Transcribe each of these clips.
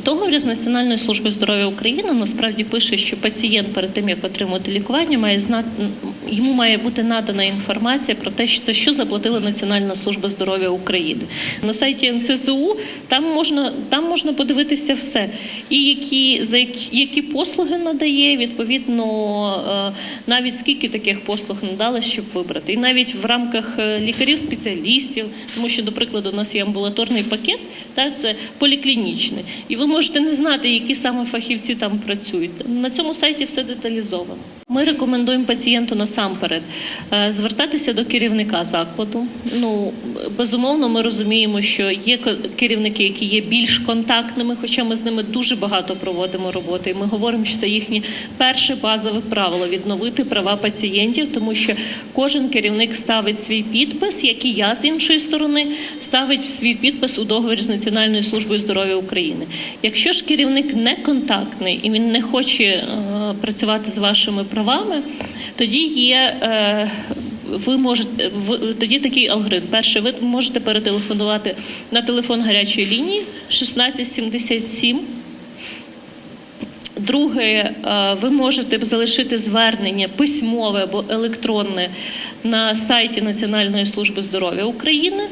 В з Національною службою здоров'я України насправді пише, що пацієнт перед тим як отримати лікування, має знати йому має бути надана інформація про те, що це що заплатила Національна служба здоров'я України. На сайті НСЗУ там можна там можна подивитися все, і які за які, які послуги надає, відповідно е, навіть скільки таких послуг надали, щоб вибрати, і навіть в рамках е, лікарів-спеціалістів, тому що, до прикладу, у нас є амбулаторний пакет, та це поліклінічний, і ви можете не знати, які саме фахівці там працюють. На цьому сайті все деталізовано. Ми рекомендуємо пацієнту насамперед е, звертатися до керівника закладу. Ну безумовно, ми розуміємо, що є керівники, які є більш контактними, хоча ми з ними дуже багато проводимо роботи. І ми говоримо, що це їхнє перше базове правило відновити права пацієнтів, тому що кожен керівник ставить свій підпис, як і я з іншої сторони, ставить свій підпис у договорі з Національною службою здоров'я України. Якщо ж керівник не контактний і він не хоче е, працювати з вашими правами, тоді є. Е, ви можете в тоді такий алгоритм. Перше, ви можете перетелефонувати на телефон гарячої лінії 1677. Друге, е, ви можете залишити звернення письмове або електронне на сайті Національної служби здоров'я України.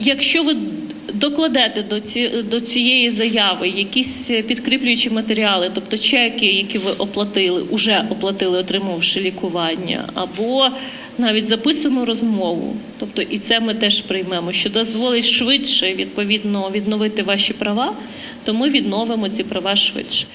Якщо ви докладете до, ці, до цієї заяви якісь підкріплюючі матеріали, тобто чеки, які ви оплатили, уже оплатили, отримавши лікування, або навіть записану розмову, тобто і це ми теж приймемо, що дозволить швидше відповідно відновити ваші права, то ми відновимо ці права швидше.